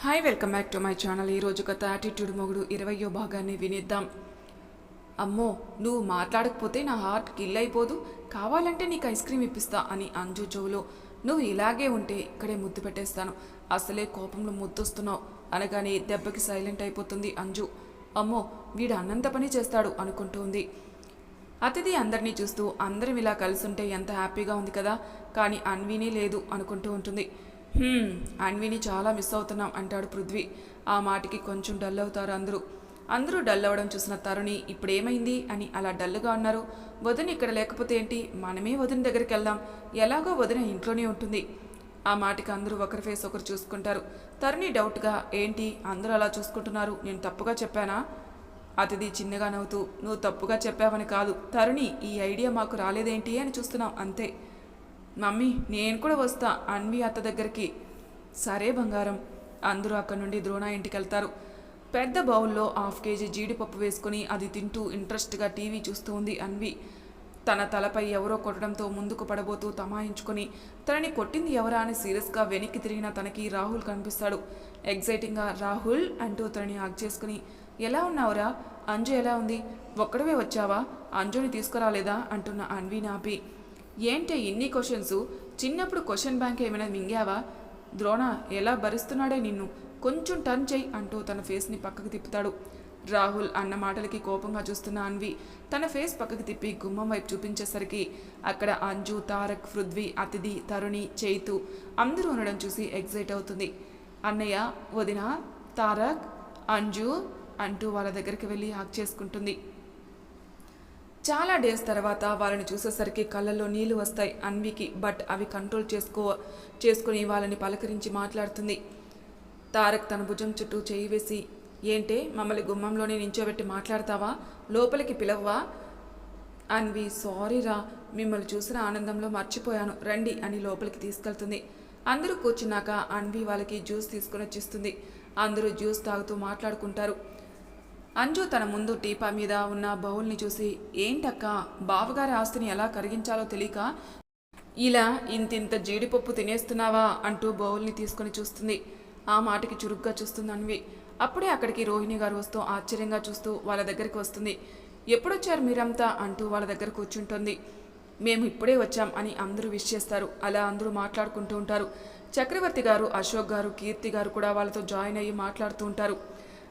Hi welcome back to my channel ఈరోజు కథ attitude మొగుడు ఇరవయో భాగాన్ని వినిద్దాం. అమ్మో నువ్వు మాట్లాడకపోతే నా హార్ట్ కిల్ అయిపోదు. కావాలంటే నీకు ఐస్ క్రీమ్ ఇప్పిస్తా అని అంజు చెవులో. నువ్వు ఇలాగే ఉంటే ఇక్కడే ముద్దు పెట్టేస్తాను. అసలే కోపంలో ముద్దొస్తున్నావు. అనగానే దెబ్బకి సైలెంట్ అయిపోతుంది అంజు. అమ్మో వీడు అన్నంత పని చేస్తాడు అనుకుంటూ అతిథి అందరినీ చూస్తూ అందరం ఇలా కలిసుంటే ఎంత హ్యాపీగా ఉంది కదా? కానీ అన్వీనే లేదు అనుకుంటూ ఉంటుంది. అన్విని చాలా మిస్ అవుతున్నాం అంటాడు పృథ్వీ. ఆ మాటకి కొంచెం డల్ అవుతారు అందరూ. అందరూ డల్ అవ్వడం చూసిన తరుణి ఇప్పుడేమైంది? అని అలా డల్గా ఉన్నారు వదిన ఇక్కడ లేకపోతే ఏంటి? మనమే వదిన దగ్గరికి వెళ్దాం. ఎలాగో వదిన ఇంట్లోనే ఉంటుంది. ఆ మాటకి అందరూ ఒకరి ఫేస్ ఒకరు చూసుకుంటారు. తరుణి డౌట్గా ఏంటి? అందరూ అలా చూసుకుంటున్నారు. నేను తప్పుగా చెప్పానా? అతిథి చిన్నగా నవ్వుతూ నువ్వు తప్పుగా చెప్పావని కాదు. తరుణి ఈ ఐడియా మాకు రాలేదేంటి అని చూస్తున్నాం అంతే. మమ్మీ నేను కూడా వస్తా. అన్వి అత్త దగ్గరికి. సరే బంగారం. అందరూ అక్కడి నుండి ద్రోణ ఇంటికి వెళ్తారు పెద్ద బౌల్లో హాఫ్ కేజీ జీడిపప్పు వేసుకుని అది తింటూ ఇంట్రెస్ట్గా టీవీ చూస్తూ ఉంది అన్వి. తన తలపై ఎవరో కొట్టడంతో ముందుకు పడబోతూ తమాయించుకొని తనని కొట్టింది ఎవరా అని సీరియస్గా వెనక్కి తిరిగిన తనకి రాహుల్ కనిపిస్తాడు. ఎగ్జైటింగ్గా రాహుల్ అంటూ తనని హగ్ చేసుకుని ఎలా ఉన్నావురా? అంజు ఎలా ఉంది? ఒక్కడవే వచ్చావా? అంజుని తీసుకురాలేదా? అంటున్న అన్వి నాపి ఏంటే ఇన్ని క్వశ్చన్స్ చిన్నప్పుడు క్వశ్చన్ బ్యాంక్ ఏమైనా మింగావా? ద్రోణ ఎలా భరిస్తున్నాడే నిన్ను? కొంచెం టర్న్ చెయ్యి అంటూ తన ఫేస్ని పక్కకు తిప్పుతాడు. రాహుల్ అన్న మాటలకి కోపంగా చూస్తున్న అన్వి తన ఫేస్ పక్కకు తిప్పి గుమ్మం వైపు చూపించేసరికి అక్కడ అంజు తారక్ పృథ్వీ అతిథి తరుణి చైతు అందరూ ఉండడం చూసి ఎగ్జైట్ అవుతుంది. అన్నయ్య వదిన తారక్ అంజు అంటూ వాళ్ళ దగ్గరికి వెళ్ళి హాక్ చేసుకుంటుంది. చాలా డేస్ తర్వాత వాళ్ళని చూసేసరికి కళ్ళల్లో నీళ్ళు వస్తాయి. అన్వికి బట్ అవి కంట్రోల్ చేసుకో చేసుకుని వాళ్ళని పలకరించి మాట్లాడుతుంది. తారక్ తన భుజం చుట్టూ చేయి వేసి ఏంటే మమ్మల్ని గుమ్మంలోనే నించోబెట్టి మాట్లాడతావా? లోపలికి పిలవ్వా? అన్వి సారీ రా మిమ్మల్ని చూసిన ఆనందంలో మర్చిపోయాను. రండి అని లోపలికి తీసుకెళ్తుంది. అందరూ కూర్చున్నాక అన్వి వాళ్ళకి జ్యూస్ తీసుకుని వచ్చిస్తుంది. అందరూ జ్యూస్ తాగుతూ మాట్లాడుకుంటారు. అంజు తన ముందు టీపా మీద ఉన్న బౌల్ని చూసి ఏంటక్క బావగారి ఆస్తిని ఎలా కరిగించాలో తెలియక ఇలా ఇంతింత జీడిపప్పు తినేస్తున్నావా? అంటూ బౌల్ని తీసుకొని చూస్తుంది. ఆ మాటకి చురుగ్గా చూస్తుంది అన్వి అప్పుడే అక్కడికి రోహిణి గారు వస్తూ ఆశ్చర్యంగా చూస్తూ వాళ్ళ దగ్గరికి వస్తుంది. ఎప్పుడొచ్చారు మీరంతా? అంటూ వాళ్ళ దగ్గర కూర్చుంటుంది. మేము ఇప్పుడే వచ్చాం అని అందరూ విష్ చేస్తారు. అలా అందరూ మాట్లాడుకుంటూ ఉంటారు. చక్రవర్తి గారు అశోక్ గారు కీర్తి గారు కూడా వాళ్ళతో జాయిన్ అయ్యి మాట్లాడుతూ ఉంటారు.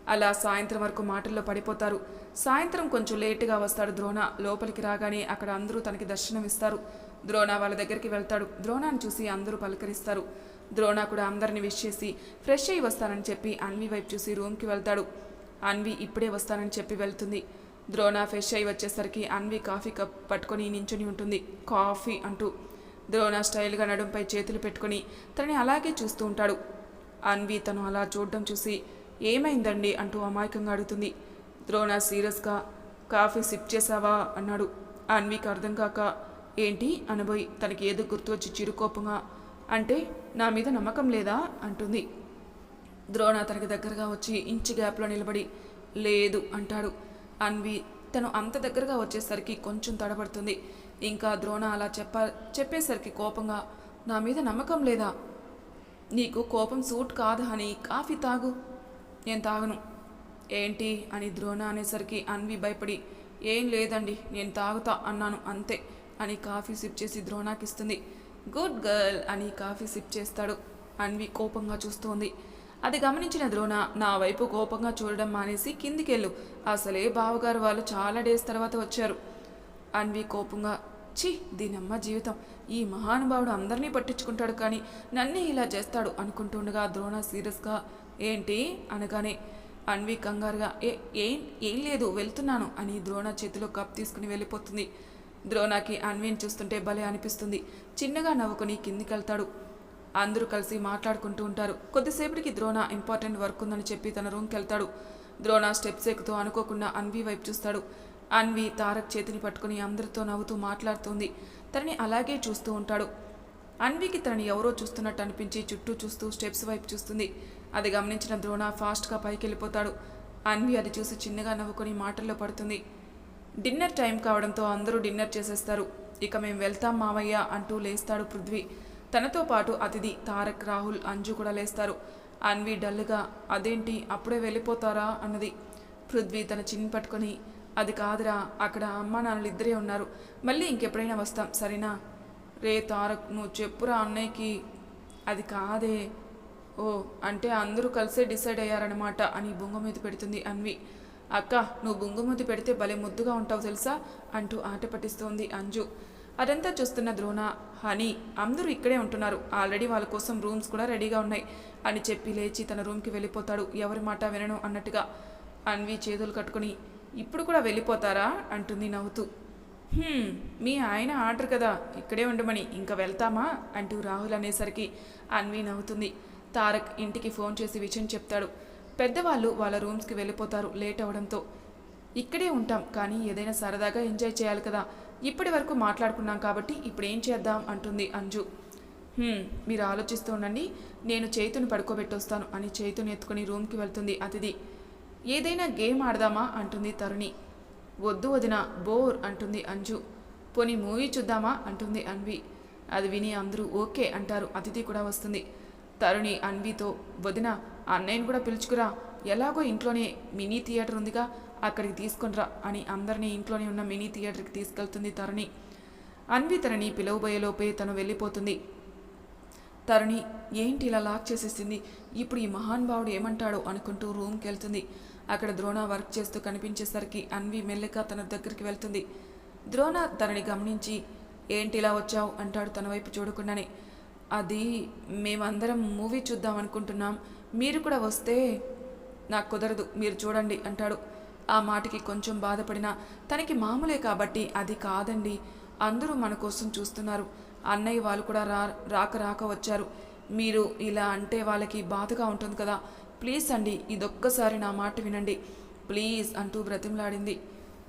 అలా సాయంత్రం వరకు మాటల్లో పడిపోతారు. సాయంత్రం కొంచెం లేటుగా వస్తాడు ద్రోణ. లోపలికి రాగానే అక్కడ అందరూ తనకి దర్శనం ఇస్తారు ద్రోణ వాళ్ళ దగ్గరికి వెళ్తాడు. ద్రోణాన్ని చూసి అందరూ పలకరిస్తారు. ద్రోణ కూడా అందరిని విష్ చేసి ఫ్రెష్ అయ్యి వస్తానని చెప్పి అన్వి వైపు చూసి రూమ్కి వెళ్తాడు. అన్వి ఇప్పుడే వస్తానని చెప్పి వెళ్తుంది. ద్రోణ ఫ్రెష్ అయ్యి వచ్చేసరికి అన్వి కాఫీ కప్ పట్టుకొని నించుని ఉంటుంది. కాఫీ అంటూ. ద్రోణ స్టైల్గా నడుంపై చేతులు పెట్టుకొని తనని అలాగే చూస్తూ ఉంటాడు. అన్వి తను అలా చూడడం చూసి ఏమైందండి అంటూ అమాయకంగా అడుగుతుంది. ద్రోణ సీరియస్గా కాఫీ సిప్ చేసావా అన్నాడు. అన్వికి అర్థం కాక ఏంటి అనబోయి తనకి ఏదో గుర్తు వచ్చి చిరుకోపంగా అంటే నా మీద నమ్మకం లేదా? అంటుంది. ద్రోణ తనకి దగ్గరగా వచ్చి ఇంచు గ్యాప్లో నిలబడి లేదు అంటాడు. అన్వి తను అంత దగ్గరగా వచ్చేసరికి కొంచెం తడబడుతుంది. ఇంకా ద్రోణ అలా చెప్ప చెప్పేసరికి కోపంగా నా మీద నమ్మకం లేదా? నీకు కోపం సూట్ కాదు అని కాఫీ తాగు. నేను తాగను. ఏంటి? అని ద్రోణ అనేసరికి అన్వి భయపడి ఏం లేదండి నేను తాగుతా అన్నాను అంతే అని కాఫీ సిప్ చేసి ద్రోణాకిస్తుంది. గుడ్ గర్ల్ అని కాఫీ సిప్ చేస్తాడు. అన్వి కోపంగా చూస్తోంది. అది గమనించిన ద్రోణ నా వైపు కోపంగా చూడడం మానేసి కిందికెళ్ళు. అసలే బావగారు వాళ్ళు చాలా డేస్ తర్వాత వచ్చారు. అన్వి కోపంగా ఛీ దీనమ్మ జీవితం. ఈ మహానుభావుడు అందరినీ పట్టించుకుంటాడు కానీ నన్నే ఇలా చేస్తాడు అనుకుంటుండగా ద్రోణ సీరియస్గా ఏంటి అనగానే అన్వి కంగారుగా ఏ ఏం ఏం లేదు వెళ్తున్నాను అని ద్రోణ చేతిలో కప్ తీసుకుని వెళ్ళిపోతుంది. ద్రోణకి అన్విని చూస్తుంటే భలే అనిపిస్తుంది. చిన్నగా నవ్వుకుని కిందికి వెళ్తాడు అందరూ కలిసి మాట్లాడుకుంటూ ఉంటారు. కొద్దిసేపటికి ద్రోణ ఇంపార్టెంట్ వర్క్ ఉందని చెప్పి తన రూమ్కి వెళ్తాడు ద్రోణ స్టెప్స్ ఎక్కుతూ అనుకోకుండా అన్వి వైపు చూస్తాడు. అన్వి తారక్ చేతిని పట్టుకుని అందరితో నవ్వుతూ మాట్లాడుతుంది. తనని అలాగే చూస్తూ ఉంటాడు. అన్వికి తనని ఎవరో చూస్తున్నట్టు అనిపించి చుట్టూ చూస్తూ స్టెప్స్ వైపు చూస్తుంది. అది గమనించిన ద్రోణ ఫాస్ట్గా పైకి వెళ్ళిపోతాడు అన్వి అది చూసి చిన్నగా నవ్వుకొని మాటల్లో పడుతుంది. డిన్నర్ టైం కావడంతో అందరూ డిన్నర్ చేసేస్తారు. ఇక మేము వెళ్తాం మావయ్య అంటూ లేస్తాడు పృథ్వీ. తనతో పాటు అతిథి తారక్ రాహుల్ అంజు కూడా లేస్తారు. అన్వి డల్గా అదేంటి అప్పుడే వెళ్ళిపోతారా? అన్నది. పృథ్వీ తన చిన్ని పట్టుకొని అది కాదురా అక్కడ అమ్మ నాన్నలు ఇద్దరే ఉన్నారు. మళ్ళీ ఇంకెప్పుడైనా వస్తాం సరేనా? రే తారక్ నువ్వు చెప్పురా అన్నయ్యకి. అది కాదే ఓ అంటే అందరూ కలిసే డిసైడ్ అయ్యారనమాట అని బొంగు మీద పెడుతుంది అన్వి. అక్క నువ్వు బొంగు ముద్దు పెడితే భలే ముద్దుగా ఉంటావు తెలుసా? అంటూ ఆట పట్టిస్తోంది అంజు. అదంతా చూస్తున్న ద్రోణ హనీ అందరూ ఇక్కడే ఉంటున్నారు. ఆల్రెడీ వాళ్ళ కోసం రూమ్స్ కూడా రెడీగా ఉన్నాయి అని చెప్పి లేచి తన రూమ్కి వెళ్ళిపోతాడు. ఎవరి మాట వినను అన్నట్టుగా అన్వి చేతులు కట్టుకుని ఇప్పుడు కూడా వెళ్ళిపోతారా? అంటుంది నవ్వుతూ. మీ ఆయన ఆర్డర్ కదా. ఇక్కడే ఉండమని. ఇంకా వెళ్తామా? అంటూ రాహుల్ అనేసరికి అన్వి నవ్వుతుంది. తారక్ ఇంటికి ఫోన్ చేసి విషయం చెప్తాడు. పెద్దవాళ్ళు వాళ్ళ రూమ్స్కి వెళ్ళిపోతారు లేట్ అవడంతో. ఇక్కడే ఉంటాం కానీ ఏదైనా సరదాగా ఎంజాయ్ చేయాలి కదా. ఇప్పటి వరకు మాట్లాడుకున్నాం కాబట్టి ఇప్పుడు ఏం చేద్దాం అంటుంది అంజు. మీరు ఆలోచిస్తూ ఉండండి. నేను చేతుని పడుకోబెట్టొస్తాను అని చేతుని ఎత్తుకుని రూమ్కి వెళ్తుంది అతిథి. ఏదైనా గేమ్ ఆడదామా? అంటుంది తరుణి. వద్దు వదిన బోర్ అంటుంది అంజు. పోనీ మూవీ చూద్దామా? అంటుంది అన్వి. అది విని అందరూ ఓకే అంటారు. అతిథి కూడా వస్తుంది. తరుణి అన్వితో వదిన అన్నయ్యని కూడా పిలుచుకురా. ఎలాగో ఇంట్లోనే మినీ థియేటర్ ఉందిగా. అక్కడికి తీసుకునిరా అని అందరినీ ఇంట్లోనే ఉన్న మినీ థియేటర్కి తీసుకెళ్తుంది తరుణి. అన్వి తనని పిలవబోయేలోపే తను వెళ్ళిపోతుంది. తరుణి ఏంటి ఇలా లాక్ చేసేసింది? ఇప్పుడు ఈ మహానుభావుడు ఏమంటాడో అనుకుంటూ రూమ్కి వెళ్తుంది అక్కడ ద్రోణ వర్క్ చేస్తూ కనిపించేసరికి అన్వి మెల్లగా తన దగ్గరికి వెళ్తుంది. ద్రోణ తనని గమనించి ఏంటి ఇలా వచ్చావు? అంటాడు తన వైపు చూడకుండానే. అది మేమందరం మూవీ చూద్దాం అనుకుంటున్నాం. మీరు కూడా వస్తే నాకు కుదరదు మీరు చూడండి అంటాడు. ఆ మాటకి కొంచెం బాధపడినా తనకి మామూలే కాబట్టి అది కాదండి అందరూ మన కోసం చూస్తున్నారు. అన్నయ్య వాళ్ళు కూడా రా రాక రాక వచ్చారు. మీరు ఇలా అంటే వాళ్ళకి బాధగా ఉంటుంది కదా. ప్లీజ్ అండి ఇదొక్కసారి నా మాట వినండి. ప్లీజ్ అంటూ బ్రతిమలాడింది.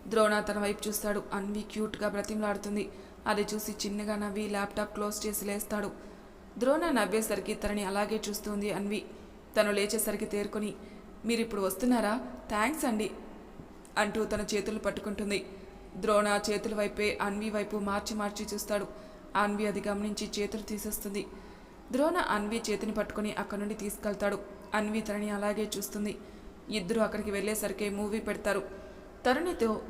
ద్రోణ తన వైపు చూస్తాడు. అన్వి క్యూట్గా బ్రతిమలాడుతుంది. అది చూసి చిన్నగా నవ్వి ల్యాప్టాప్ క్లోజ్ చేసి లేస్తాడు. ద్రోణ నవ్వేసరికి తనని అలాగే చూస్తుంది అన్వి. తను లేచేసరికి తేరుకొని మీరు ఇప్పుడు వస్తున్నారా? థ్యాంక్స్ అండి అంటూ తన చేతులు పట్టుకుంటుంది. ద్రోణ చేతుల వైపే అన్వి వైపు మార్చి మార్చి చూస్తాడు. అన్వి అది గమనించి చేతులు తీసేస్తుంది. ద్రోణ అన్వి చేతిని పట్టుకొని అక్కడి నుండి తీసుకెళ్తాడు. అన్వి తనని అలాగే చూస్తుంది. ఇద్దరు అక్కడికి వెళ్ళేసరికి మూవీ పెడతారు. తరుణితో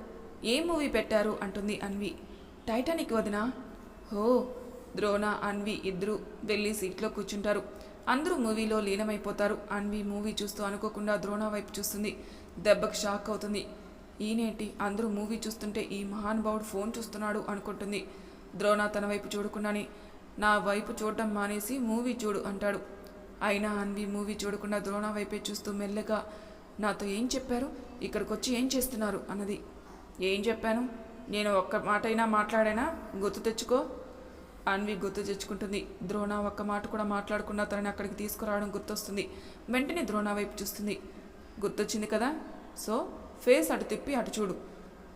ఏ మూవీ పెట్టారు? అంటుంది అన్వి. టైటానిక్ వదినా? హో ద్రోణ అన్వి ఇద్దరు వెళ్ళి సీట్లో కూర్చుంటారు. అందరూ మూవీలో లీనమైపోతారు. అన్వి మూవీ చూస్తూ అనుకోకుండా ద్రోణ వైపు చూస్తుంది. దెబ్బకి షాక్ అవుతుంది. ఈనేంటి అందరూ మూవీ చూస్తుంటే ఈ మహానుభావుడు ఫోన్ చూస్తున్నాడు అనుకుంటుంది. ద్రోణ తన వైపు చూడకుండానే నా వైపు చూడడం మానేసి మూవీ చూడు అంటాడు. అయినా అన్వి మూవీ చూడకుండా ద్రోణ వైపే చూస్తూ మెల్లగా నాతో ఏం చెప్పారు? ఇక్కడికి వచ్చి ఏం చేస్తున్నారు? అన్నది. ఏం చెప్పాను? నేను ఒక్క మాట అయినా మాట్లాడానా? గుర్తు తెచ్చుకో. అన్వి గుర్తు తెచ్చుకుంటుంది. ద్రోణ ఒక్క మాట కూడా మాట్లాడకుండా తనని అక్కడికి తీసుకురావడం గుర్తొస్తుంది. వెంటనే ద్రోణ వైపు చూస్తుంది. గుర్తొచ్చింది కదా? సో ఫేస్ అటు తిప్పి అటు చూడు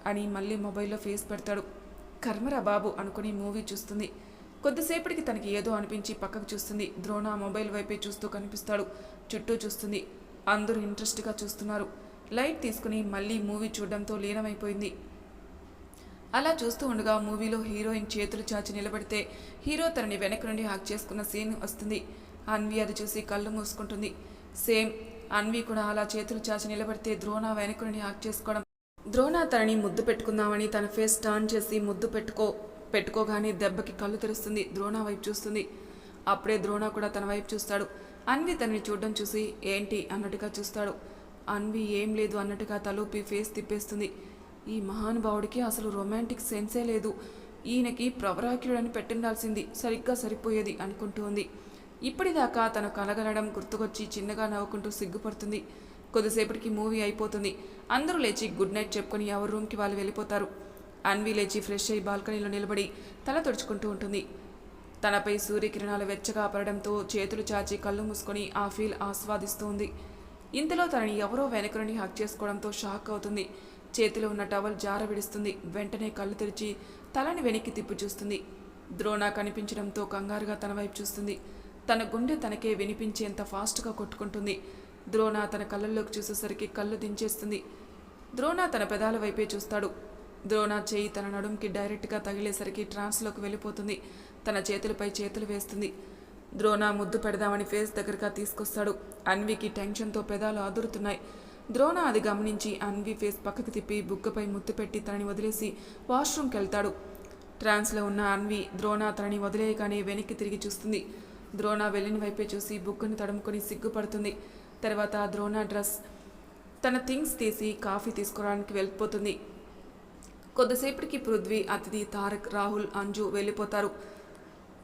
అని మళ్ళీ మొబైల్లో ఫేస్ పెడతాడు. కర్మరా బాబు అనుకుని మూవీ చూస్తుంది. కొద్దిసేపటికి తనకి ఏదో అనిపించి పక్కకు చూస్తుంది. ద్రోణ మొబైల్ వైపే చూస్తూ కనిపిస్తాడు. చుట్టూ చూస్తుంది. అందరూ ఇంట్రెస్ట్గా చూస్తున్నారు. లైట్ తీసుకుని మళ్ళీ మూవీ చూడడంతో లీనమైపోయింది. అలా చూస్తూ ఉండగా మూవీలో హీరోయిన్ చేతులు చాచి నిలబడితే హీరో తనని వెనక నుండి హాక్ చేసుకున్న సీన్ వస్తుంది. అన్వి అది చూసి కళ్ళు మూసుకుంటుంది. సేమ్ అన్వి కూడా అలా చేతులు చాచి నిలబడితే ద్రోణ వెనక నుండి హాక్ చేసుకోవడం. ద్రోణ తనని ముద్దు పెట్టుకుందామని తన ఫేస్ టర్న్ చేసి ముద్దు పెట్టుకో పెట్టుకోగానే దెబ్బకి కళ్ళు తెరుస్తుంది. ద్రోణ వైపు చూస్తుంది. అప్పుడే ద్రోణ కూడా తన వైపు చూస్తాడు. అన్వి తనని చూడడం చూసి ఏంటి? అన్నట్టుగా చూస్తాడు. అన్వి ఏం లేదు అన్నట్టుగా తలూపి ఫేస్ తిప్పేస్తుంది. ఈ మహానుభావుడికి అసలు రొమాంటిక్ సెన్సే లేదు. ఈయనకి ప్రవరాక్యుడని పెట్టిండాల్సింది సరిగ్గా సరిపోయేది అనుకుంటూ ఉంది ఇప్పటిదాకా తను కలగలడం గుర్తుకొచ్చి చిన్నగా నవ్వుకుంటూ సిగ్గుపడుతుంది. కొద్దిసేపటికి మూవీ అయిపోతుంది. అందరూ లేచి గుడ్ నైట్ చెప్పుకొని ఎవరి రూమ్కి వాళ్ళు వెళ్ళిపోతారు. అన్వి లేచి ఫ్రెష్ అయ్యి బాల్కనీలో నిలబడి తల తుడుచుకుంటూ ఉంటుంది. తనపై సూర్యకిరణాలు వెచ్చగా పడడంతో చేతులు చాచి కళ్ళు మూసుకొని ఆ ఫీల్ ఆస్వాదిస్తూ ఉంది ఇంతలో తనని ఎవరో వెనక నుండి హక్ చేసుకోవడంతో షాక్ అవుతుంది. చేతిలో ఉన్న టవల్ జార విడుస్తుంది. వెంటనే కళ్ళు తెరిచి తలని వెనక్కి తిప్పి చూస్తుంది. ద్రోణ కనిపించడంతో కంగారుగా తన వైపు చూస్తుంది. తన గుండె తనకే వినిపించేంత ఫాస్ట్గా కొట్టుకుంటుంది. ద్రోణ తన కళ్ళల్లోకి చూసేసరికి కళ్ళు దించేస్తుంది. ద్రోణ తన పెదాల వైపే చూస్తాడు. ద్రోణ చేయి తన నడుంకి డైరెక్ట్గా తగిలేసరికి ట్రాన్స్లోకి వెళ్ళిపోతుంది. తన చేతులపై చేతులు వేస్తుంది. ద్రోణ ముద్దు పెడదామని ఫేస్ దగ్గరగా తీసుకొస్తాడు. అన్వికి టెన్షన్తో పెదాలు ఆదురుతున్నాయి. ద్రోణ అది గమనించి అన్వి ఫేస్ పక్కకు తిప్పి బుగ్గపై ముత్తు పెట్టి తనని వదిలేసి వాష్రూమ్కి వెళ్తాడు. ట్రాన్స్లో ఉన్న అన్వి ద్రోణ తనని వదిలేయగానే వెనక్కి తిరిగి చూస్తుంది. ద్రోణ వెళ్ళిన వైపే చూసి బుగ్గను తడుముకొని సిగ్గుపడుతుంది. తర్వాత ద్రోణ డ్రెస్ తన థింగ్స్ తీసి కాఫీ తీసుకురావడానికి వెళ్ళిపోతుంది. కొద్దిసేపటికి పృథ్వీ అతిథి తారక్ రాహుల్ అంజు వెళ్ళిపోతారు.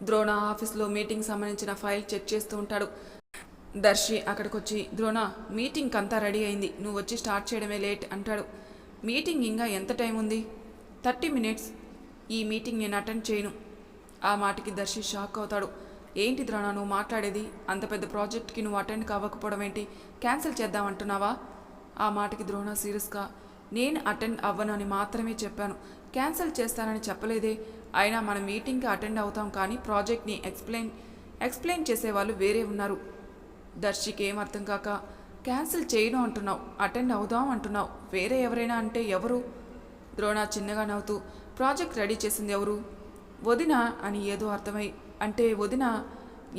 ద్రోణ ఆఫీస్లో మీటింగ్ సంబంధించిన ఫైల్ చెక్ చేస్తూ ఉంటాడు. దర్శి అక్కడికొచ్చి ద్రోణ మీటింగ్ అంతా రెడీ అయింది. నువ్వు వచ్చి స్టార్ట్ చేయడమే లేట్ అంటాడు. మీటింగ్ ఇంకా ఎంత టైం ఉంది థర్టీ మినిట్స్. ఈ మీటింగ్ నేను అటెండ్ చేయను. ఆ మాటకి దర్శి షాక్ అవుతాడు. ఏంటి ద్రోణ నువ్వు మాట్లాడేది? అంత పెద్ద ప్రాజెక్ట్కి నువ్వు అటెండ్ కావకపోవడం ఏంటి? క్యాన్సిల్ చేద్దామంటున్నావా? ఆ మాటకి ద్రోణ సీరియస్గా నేను అటెండ్ అవ్వనని మాత్రమే చెప్పాను. క్యాన్సిల్ చేస్తానని చెప్పలేదే. అయినా మన మీటింగ్కి అటెండ్ అవుతాం కానీ ప్రాజెక్ట్ని ఎక్స్ప్లెయిన్ ఎక్స్ప్లెయిన్ చేసేవాళ్ళు వేరే ఉన్నారు. దర్శికి ఏం అర్థం కాక క్యాన్సిల్ చేయను అంటున్నావు అటెండ్ అవుదాం అంటున్నావు వేరే ఎవరైనా అంటే ఎవరు? ద్రోణ చిన్నగా నవ్వుతూ ప్రాజెక్ట్ రెడీ చేసింది ఎవరు? వదిన అని ఏదో అర్థమై అంటే వదిన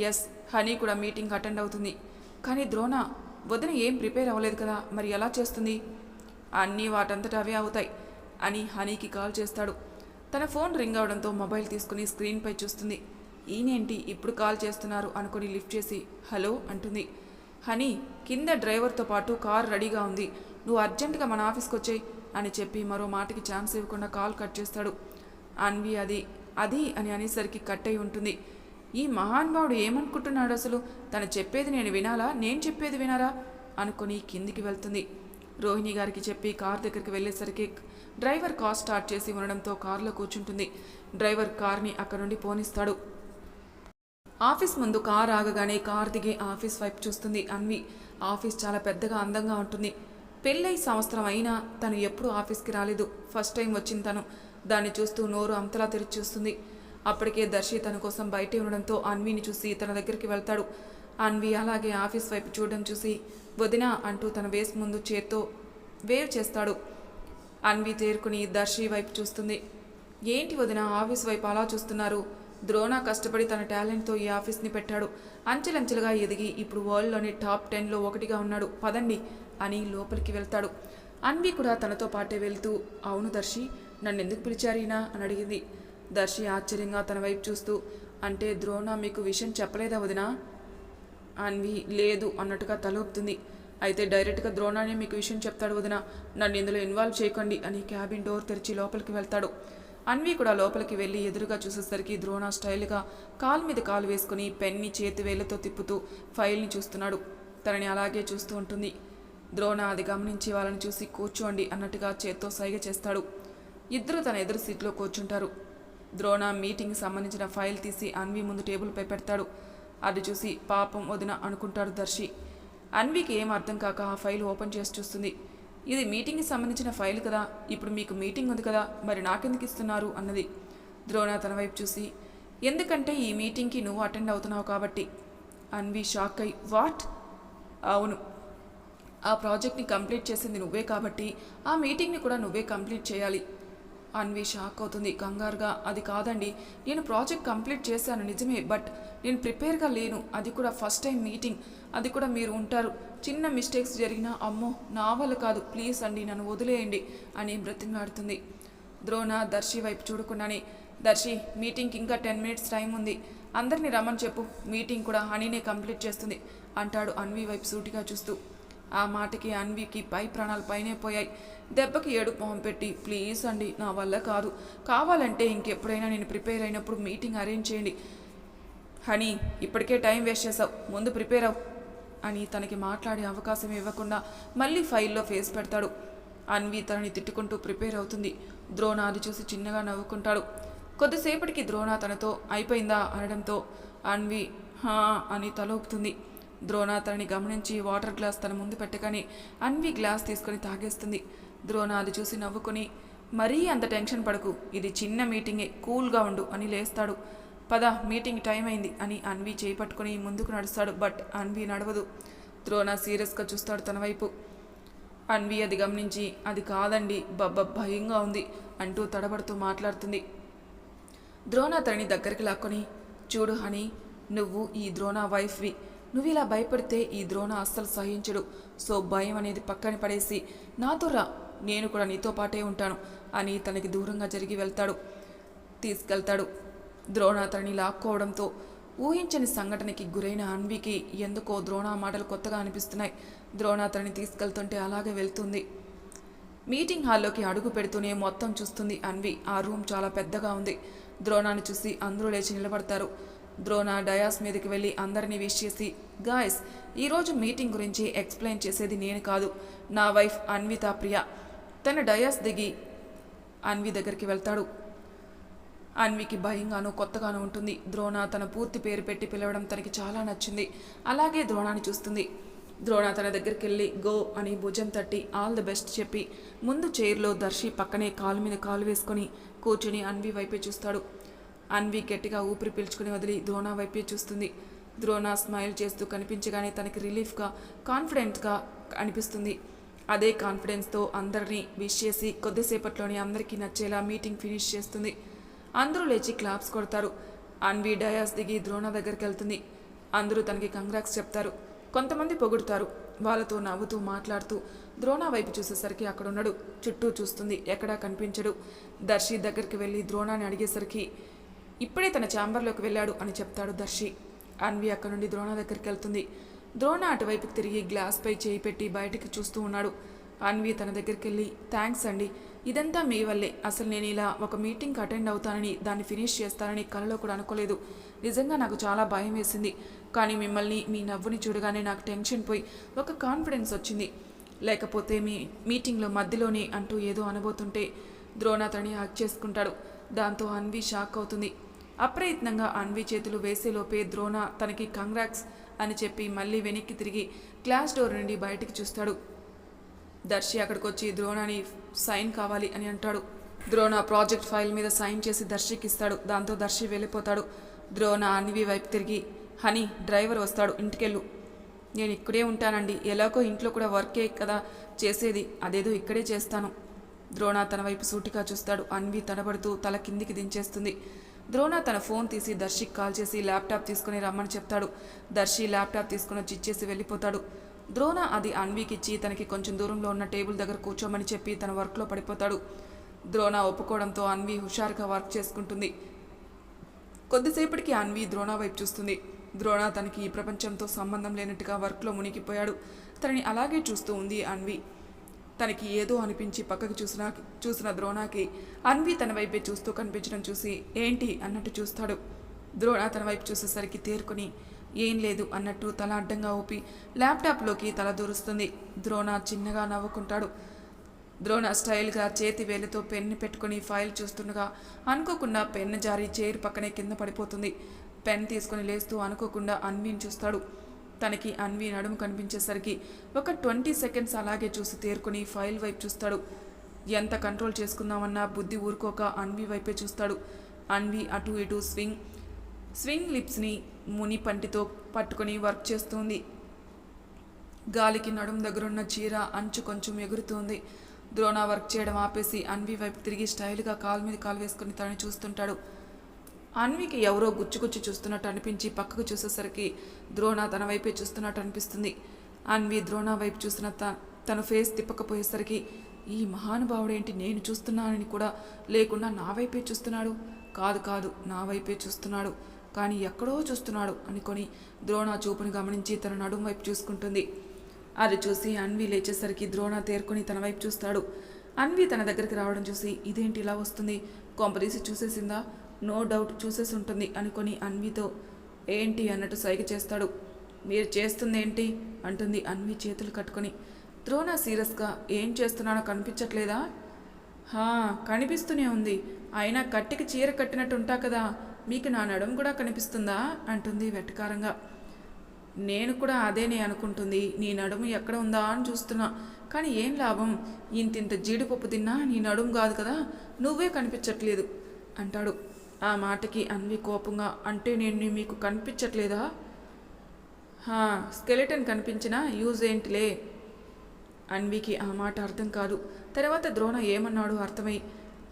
ఎస్ హనీ కూడా మీటింగ్ అటెండ్ అవుతుంది. కానీ ద్రోణ వదిన ఏం ప్రిపేర్ అవ్వలేదు కదా మరి ఎలా చేస్తుంది? అన్నీ వాటంతట అవే అవుతాయి అని హనీకి కాల్ చేస్తాడు. తన ఫోన్ రింగ్ అవడంతో మొబైల్ తీసుకుని స్క్రీన్పై చూస్తుంది. ఈయనేంటి ఇప్పుడు కాల్ చేస్తున్నారు అనుకుని లిఫ్ట్ చేసి హలో అంటుంది. హనీ కింద డ్రైవర్తో పాటు కార్ రెడీగా ఉంది. నువ్వు అర్జెంటుగా మన ఆఫీస్కి వచ్చేయి అని చెప్పి మరో మాటకి ఛాన్స్ ఇవ్వకుండా కాల్ కట్ చేస్తాడు. అన్వి అది అది అని అనేసరికి కట్ అయి ఉంటుంది. ఈ మహానుభావుడు ఏమనుకుంటున్నాడు అసలు? తను చెప్పేది నేను వినాలా? నేను చెప్పేది వినారా? అనుకుని కిందికి వెళ్తుంది. రోహిణి గారికి చెప్పి కార్ దగ్గరికి వెళ్ళేసరికి డ్రైవర్ కార్ స్టార్ట్ చేసి ఉండడంతో కారులో కూర్చుంటుంది. డ్రైవర్ కార్ని అక్కడ నుండి పోనిస్తాడు. ఆఫీస్ ముందు కార్ ఆగగానే కార్ దిగి ఆఫీస్ వైపు చూస్తుంది అన్వి. ఆఫీస్ చాలా పెద్దగా అందంగా ఉంటుంది. పెళ్ళై సంవత్సరం అయినా తను ఎప్పుడు ఆఫీస్కి రాలేదు. ఫస్ట్ టైం వచ్చింది తను. దాన్ని చూస్తూ నోరు అంతలా తెరిచి చూస్తుంది. అప్పటికే దర్శి తన కోసం బయటే ఉండడంతో అన్విని చూసి తన దగ్గరికి వెళ్తాడు. అన్వి అలాగే ఆఫీస్ వైపు చూడడం చూసి వదినా అంటూ తన వేస్ ముందు చేత్తో వేవ్ చేస్తాడు. అన్వి తేరుకుని దర్శి వైపు చూస్తుంది. ఏంటి వదిన ఆఫీస్ వైపు అలా చూస్తున్నారు? ద్రోణ కష్టపడి తన టాలెంట్తో ఈ ఆఫీస్ని పెట్టాడు. అంచెలంచెలుగా ఎదిగి ఇప్పుడు వరల్డ్లోని టాప్ టెన్లో ఒకటిగా ఉన్నాడు. పదండి అని లోపలికి వెళ్తాడు. అన్వి కూడా తనతో పాటే వెళ్తూ అవును దర్శి నన్ను ఎందుకు పిలిచారీనా అని అడిగింది. దర్శి ఆశ్చర్యంగా తన వైపు చూస్తూ అంటే ద్రోణ మీకు విషయం చెప్పలేదా వదినా? అన్వి లేదు అన్నట్టుగా తలూపుతుంది అయితే డైరెక్ట్గా ద్రోణానే మీకు విషయం చెప్తాడు వదిన. నన్ను ఇందులో ఇన్వాల్వ్ చేయకండి అని క్యాబిన్ డోర్ తెరిచి లోపలికి వెళ్తాడు. అన్వి కూడా లోపలికి వెళ్ళి ఎదురుగా చూసేసరికి ద్రోణ స్టైల్గా కాలు మీద కాలు వేసుకుని పెన్ని చేతి వేళ్ళతో తిప్పుతూ ఫైల్ని చూస్తున్నాడు. తనని అలాగే చూస్తూ ఉంటుంది. ద్రోణ అది గమనించి వాళ్ళని చూసి కూర్చోండి అన్నట్టుగా చేత్తో సైగ చేస్తాడు. ఇద్దరు తన ఎదురు సీట్లో కూర్చుంటారు. ద్రోణ మీటింగ్ సంబంధించిన ఫైల్ తీసి అన్వి ముందు టేబుల్పై పెడతాడు. అది చూసి పాపం వదిన అనుకుంటాడు దర్శి. అన్వికి ఏం అర్థం కాక ఆ ఫైల్ ఓపెన్ చేసి చూస్తుంది. ఇది మీటింగ్కి సంబంధించిన ఫైల్ కదా. ఇప్పుడు మీకు మీటింగ్ ఉంది కదా. మరి నాకెందుకు ఇస్తున్నారు అన్నది ద్రోణ తన వైపు చూసి ఎందుకంటే ఈ మీటింగ్కి నువ్వు అటెండ్ అవుతున్నావు కాబట్టి. అన్వి షాక్ అయి వాట్? అవును. ఆ ప్రాజెక్ట్ని కంప్లీట్ చేసింది నువ్వే కాబట్టి ఆ మీటింగ్ని కూడా నువ్వే కంప్లీట్ చేయాలి. అన్వి షాక్ అవుతుంది కంగారుగా అది కాదండి. నేను ప్రాజెక్ట్ కంప్లీట్ చేశాను నిజమే. బట్ నేను ప్రిపేర్గా లేను. అది కూడా ఫస్ట్ టైం మీటింగ్. అది కూడా మీరు ఉంటారు. చిన్న మిస్టేక్స్ జరిగినా అమ్మో నా వల్ల కాదు. ప్లీజ్ అండి నన్ను వదిలేయండి అని బ్రతిమలాడుతుంది. ద్రోణ దర్శి వైపు చూడకుండానే దర్శి మీటింగ్కి ఇంకా టెన్ మినిట్స్ టైం ఉంది. అందరినీ రమ్మని చెప్పు. మీటింగ్ కూడా హనీనే కంప్లీట్ చేస్తుంది. అంటాడు అన్వి వైపు సూటిగా చూస్తూ. ఆ మాటకి అన్వికి పై ప్రాణాలు పైనే పోయాయి. దెబ్బకి ఏడు మొహం పెట్టి ప్లీజ్ అండి నా వల్ల కాదు. కావాలంటే ఇంకెప్పుడైనా నేను ప్రిపేర్ అయినప్పుడు మీటింగ్ అరేంజ్ చేయండి. హనీ ఇప్పటికే టైం వేస్ట్ చేసావు ముందు ప్రిపేర్ అవ్వు. అని తనకి మాట్లాడే అవకాశం ఇవ్వకుండా మళ్ళీ ఫైల్లో ఫేస్ పెడతాడు. అన్వి తనని తిట్టుకుంటూ ప్రిపేర్ అవుతుంది. ద్రోణ అది చూసి చిన్నగా నవ్వుకుంటాడు. కొద్దిసేపటికి ద్రోణ తనతో అయిపోయిందా? అనడంతో అన్వి హా అని తల ఊపుతుంది ద్రోణ తనని గమనించి వాటర్ గ్లాస్ తన ముందు పెట్టగానే అన్వి గ్లాస్ తీసుకొని తాగేస్తుంది. ద్రోణ అది చూసి నవ్వుకొని మరీ అంత టెన్షన్ పడకు ఇది చిన్న మీటింగే కూల్గా ఉండు అని లేస్తాడు. పద మీటింగ్ టైం అయింది అని అన్వి చేయి ముందుకు నడుస్తాడు బట్ అన్వి నడవదు. ద్రోణ సీరియస్గా చూస్తాడు తన వైపు. అన్వి అది గమనించి అది కాదండి బబ్బ భయంగా ఉంది అంటూ తడబడుతూ మాట్లాడుతుంది. ద్రోణ తనని దగ్గరికి లాక్కొని చూడు హనీ నువ్వు ఈ ద్రోణ వైఫ్వి. నువ్వు ఇలా భయపడితే ఈ ద్రోణ అస్సలు సహించడు. సో భయం అనేది పక్కన పడేసి నాతో రా నేను కూడా నీతో పాటే ఉంటాను అని తనకి దూరంగా జరిగి వెళ్తాడు. తీసుకెళ్తాడు. ద్రోణ అతన్ని లాక్కోవడంతో ఊహించని సంఘటనకి గురైన అన్వికి ఎందుకో ద్రోణ మాటలు కొత్తగా అనిపిస్తున్నాయి ద్రోణ అతన్ని తీసుకెళ్తుంటే అలాగే వెళ్తుంది. మీటింగ్ హాల్లోకి అడుగు పెడుతూనే మొత్తం చూస్తుంది అన్వి. ఆ రూమ్ చాలా పెద్దగా ఉంది. ద్రోణాన్ని చూసి అందరూ లేచి నిలబడతారు. ద్రోణ డయాస్ మీదకి వెళ్ళి అందరినీ విష్ చేసి గాయస్ ఈరోజు మీటింగ్ గురించి ఎక్స్ప్లెయిన్ చేసేది నేను కాదు. నా వైఫ్ అన్విత ప్రియ. తన డయాస్ దిగి అన్వి దగ్గరికి వెళ్తాడు. అన్వికి భయంగానూ కొత్తగానూ ఉంటుంది. ద్రోణ తన పూర్తి పేరు పెట్టి పిలవడం తనకి చాలా నచ్చింది. అలాగే ద్రోణాన్ని చూస్తుంది. ద్రోణ తన దగ్గరికి వెళ్ళి గో అని భుజం తట్టి ఆల్ ద బెస్ట్ చెప్పి ముందు చైర్లో దర్శి పక్కనే కాలు మీద కాలు వేసుకొని కూర్చుని అన్వి వైపే చూస్తాడు. అన్వి గట్టిగా ఊపిరి పీల్చుకుని వదిలి ద్రోణ వైపే చూస్తుంది. ద్రోణ స్మైల్ చేస్తూ కనిపించగానే తనకి రిలీఫ్గా కాన్ఫిడెంట్గా అనిపిస్తుంది. అదే కాన్ఫిడెన్స్తో అందరినీ విష్ చేసి కొద్దిసేపట్లోనే అందరికీ నచ్చేలా మీటింగ్ ఫినిష్ చేస్తుంది. అందరూ లేచి క్లాప్స్ కొడతారు. అన్వి డయాస్ దిగి ద్రోణ దగ్గరికి వెళ్తుంది. అందరూ తనకి కంగ్రాక్స్ చెప్తారు. కొంతమంది పొగుడుతారు. వాళ్ళతో నవ్వుతూ మాట్లాడుతూ ద్రోణ వైపు చూసేసరికి అక్కడున్నాడు. చుట్టూ చూస్తుంది. ఎక్కడా కనిపించడు. దర్శి దగ్గరికి వెళ్ళి ద్రోణాన్ని అడిగేసరికి ఇప్పుడే తన ఛాంబర్లోకి వెళ్ళాడు అని చెప్తాడు దర్శి. అన్వి అక్కడి నుండి ద్రోణ దగ్గరికి వెళ్తుంది. ద్రోణ అటువైపుకి తిరిగి గ్లాస్పై చేయి పెట్టి బయటికి చూస్తూ ఉన్నాడు. అన్వి తన దగ్గరికి వెళ్ళి థ్యాంక్స్ అండి. ఇదంతా మీ వల్లే. అసలు నేను ఇలా ఒక మీటింగ్కి అటెండ్ అవుతానని దాన్ని ఫినిష్ చేస్తానని కలలో కూడా అనుకోలేదు. నిజంగా నాకు చాలా భయం వేసింది. కానీ మిమ్మల్ని మీ నవ్వుని చూడగానే నాకు టెన్షన్ పోయి ఒక కాన్ఫిడెన్స్ వచ్చింది. లేకపోతే మీ మీటింగ్లో మధ్యలోనే అంటూ ఏదో అనబోతుంటే ద్రోణ అతన్ని హక్ చేసుకుంటాడు. దాంతో అన్వి షాక్ అవుతుంది. అప్రయత్నంగా అన్వి చేతులు వేసేలోపే ద్రోణ తనకి కంగ్రాక్స్ అని చెప్పి మళ్ళీ వెనక్కి తిరిగి క్లాస్ డోర్ నుండి బయటికి చూస్తాడు. దర్శి అక్కడికి వచ్చి ద్రోణాని సైన్ కావాలి అని అంటాడు. ద్రోణ ప్రాజెక్ట్ ఫైల్ మీద సైన్ చేసి దర్శికి ఇస్తాడు దాంతో దర్శి వెళ్ళిపోతాడు. ద్రోణ అన్వి వైపు తిరిగి హనీ డ్రైవర్ వస్తాడు ఇంటికెళ్ళు. నేను ఇక్కడే ఉంటానండి. ఎలాగో ఇంట్లో కూడా వర్కే కదా చేసేది. అదేదో ఇక్కడే చేస్తాను. ద్రోణ తన వైపు సూటిగా చూస్తాడు. అన్వి తడబడుతూ తల కిందికి దించేస్తుంది. ద్రోణ తన ఫోన్ తీసి దర్శికి కాల్ చేసి ల్యాప్టాప్ తీసుకుని రమ్మని చెప్తాడు. దర్శి ల్యాప్టాప్ తీసుకుని చిచ్చేసి వెళ్ళిపోతాడు. ద్రోణ అది అన్వికిచ్చి తనకి కొంచెం దూరంలో ఉన్న టేబుల్ దగ్గర కూర్చోమని చెప్పి తన వర్క్లో పడిపోతాడు. ద్రోణ ఒప్పుకోవడంతో అన్వి హుషారుగా వర్క్ చేసుకుంటుంది. కొద్దిసేపటికి అన్వి ద్రోణ వైపు చూస్తుంది. ద్రోణ తనకి ఈ ప్రపంచంతో సంబంధం లేనట్టుగా వర్క్లో మునిగిపోయాడు. తనని అలాగే చూస్తూ ఉంది అన్వి. తనకి ఏదో అనిపించి పక్కకి చూసిన చూసిన ద్రోణాకి అన్వి తన వైపే చూస్తూ కనిపించడం చూసి ఏంటి? అన్నట్టు చూస్తాడు. ద్రోణ తన వైపు చూసేసరికి తేరుకుని ఏం లేదు అన్నట్టు తల అడ్డంగా ఊపి ల్యాప్టాప్లోకి తల దూరుస్తుంది. ద్రోణ చిన్నగా నవ్వుకుంటాడు. ద్రోణ స్టైల్గా చేతి వేలితో పెన్ను పెట్టుకుని ఫైల్ చూస్తుండగా అనుకోకుండా పెన్ను జారి చైర్ పక్కనే కింద పడిపోతుంది. పెన్ తీసుకుని లేస్తూ అనుకోకుండా అన్వీని చూస్తాడు. తనకి అన్వి నడుము కనిపించేసరికి ఒక ట్వంటీ సెకండ్స్ అలాగే చూసి తేరుకుని ఫైల్ వైపు చూస్తాడు. ఎంత కంట్రోల్ చేసుకుందామన్నా బుద్ధి ఊరుకోక అన్వి వైపే చూస్తాడు. అన్వి అటు ఇటు స్వింగ్ స్వింగ్ లిప్స్ని ముని పంటితో పట్టుకొని వర్క్ చేస్తుంది. గాలికి నడుము దగ్గరున్న చీర అంచు కొంచెం ఎగురుతుంది. ద్రోణ వర్క్ చేయడం ఆపేసి అన్వి వైపు తిరిగి స్టైల్గా కాలు మీద కాలు వేసుకుని తనని చూస్తుంటాడు. అన్వికి ఎవరో గుచ్చుగుచ్చి చూస్తున్నట్టు అనిపించి పక్కకు చూసేసరికి ద్రోణ తన వైపే చూస్తున్నట్టు అనిపిస్తుంది. అన్వి ద్రోణ వైపు చూసిన త తన ఫేస్ తిప్పకపోయేసరికి ఈ మహానుభావుడేంటి నేను చూస్తున్నానని కూడా లేకుండా నా వైపే చూస్తున్నాడు? కాదు కాదు నా వైపే చూస్తున్నాడు. కానీ ఎక్కడో చూస్తున్నాడు అనుకొని ద్రోణ చూపును గమనించి తన నడుం వైపు చూసుకుంటుంది. అది చూసి అన్వి లేచేసరికి ద్రోణ తేరుకొని తన వైపు చూస్తాడు. అన్వి తన దగ్గరికి రావడం చూసి ఇదేంటి ఇలా వస్తుంది? కొంపదీసి చూసేసిందా? నో డౌట్ చూసేసి ఉంటుంది అనుకొని అన్వితో ఏంటి? అన్నట్టు సైగ చేస్తాడు. మీరు చేస్తుంది ఏంటి అంటుంది అన్వి చేతులు కట్టుకొని. ద్రోణ సీరియస్గా ఏం చేస్తున్నానో కనిపించట్లేదా? హా కనిపిస్తూనే ఉంది. అయినా కట్టికి చీర కట్టినట్టు ఉంటా కదా మీకు నా నడుము కూడా కనిపిస్తుందా? అంటుంది వెటకారంగా. నేను కూడా అదేనే అనుకుంటుంది. నీ నడుము ఎక్కడ ఉందా అని చూస్తున్నా. కానీ ఏం లాభం? ఇంతింత జీడిపప్పు తిన్నా నీ నడుము కాదు కదా నువ్వే కనిపించట్లేదు. అంటాడు. ఆ మాటకి అన్వి కోపంగా అంటే నేను మీకు కనిపించట్లేదా? స్కెలెటన్ కనిపించినా యూజ్ ఏంటిలే. అన్వికి ఆ మాట అర్థం కాదు. తర్వాత ద్రోణ ఏమన్నాడు అర్థమై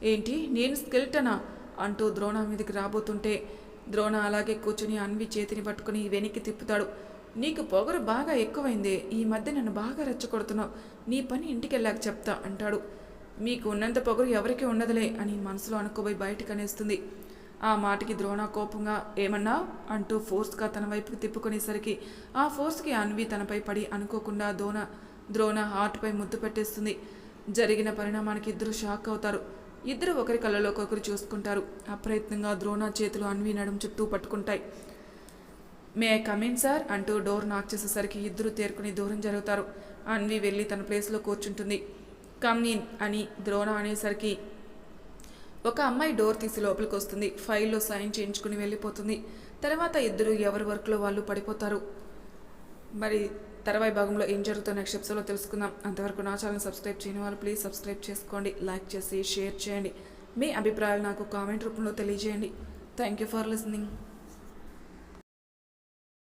ఏంటి నేను స్కెల్టనా? అంటూ ద్రోణ మీదకి రాబోతుంటే ద్రోణ అలాగే కూర్చుని అన్వి చేతిని పట్టుకుని వెనక్కి తిప్పుతాడు. నీకు పొగరు బాగా ఎక్కువైందే ఈ మధ్య నన్ను బాగా రెచ్చగొడుతున్నావు నీ పని ఇంటికెళ్ళాక చెప్తా అంటాడు. మీకు ఉన్నంత పొగరు ఎవరికీ ఉండదులే అని మనసులో అనుకోబోయి బయటకు అనేస్తుంది ఆ మాటకి ద్రోణ కోపంగా ఏమన్నా అంటూ ఫోర్స్గా తన వైపు తిప్పుకునేసరికి ఆ ఫోర్స్కి అన్వి తనపై పడి అనుకోకుండా దోన ద్రోణ హార్ట్పై ముద్దు పెట్టేస్తుంది. జరిగిన పరిణామానికి ఇద్దరు షాక్ అవుతారు. ఇద్దరు ఒకరి కళ్ళలోకి ఒకరు చూసుకుంటారు. అప్రయత్నంగా ద్రోణ చేతులు అన్వి నడుం చుట్టూ పట్టుకుంటాయి. May I come in sir అంటూ డోర్ నాక్ చేసేసరికి ఇద్దరు తేరుకుని దూరం జరుగుతారు. అన్వి వెళ్ళి తన ప్లేస్లో కూర్చుంటుంది. కమ్ ఇన్ అని ద్రోణ అనేసరికి ఒక అమ్మాయి డోర్ తీసి లోపలికి వస్తుంది ఫైల్లో సైన్ చేయించుకుని వెళ్ళిపోతుంది. తర్వాత ఇద్దరు ఎవరి వర్క్లో వాళ్ళు పడిపోతారు. మరి తర్వాయి భాగంలో ఏం జరుగుతుందో నెక్స్ట్ ఎపిసోడ్లో తెలుసుకుందాం. అంతవరకు నా ఛానల్ సబ్స్క్రైబ్ చేయని వాళ్ళు ప్లీజ్ సబ్స్క్రైబ్ చేసుకోండి. లైక్ చేసి షేర్ చేయండి. మీ అభిప్రాయాలు నాకు కామెంట్ రూపంలో తెలియజేయండి. Thank you for listening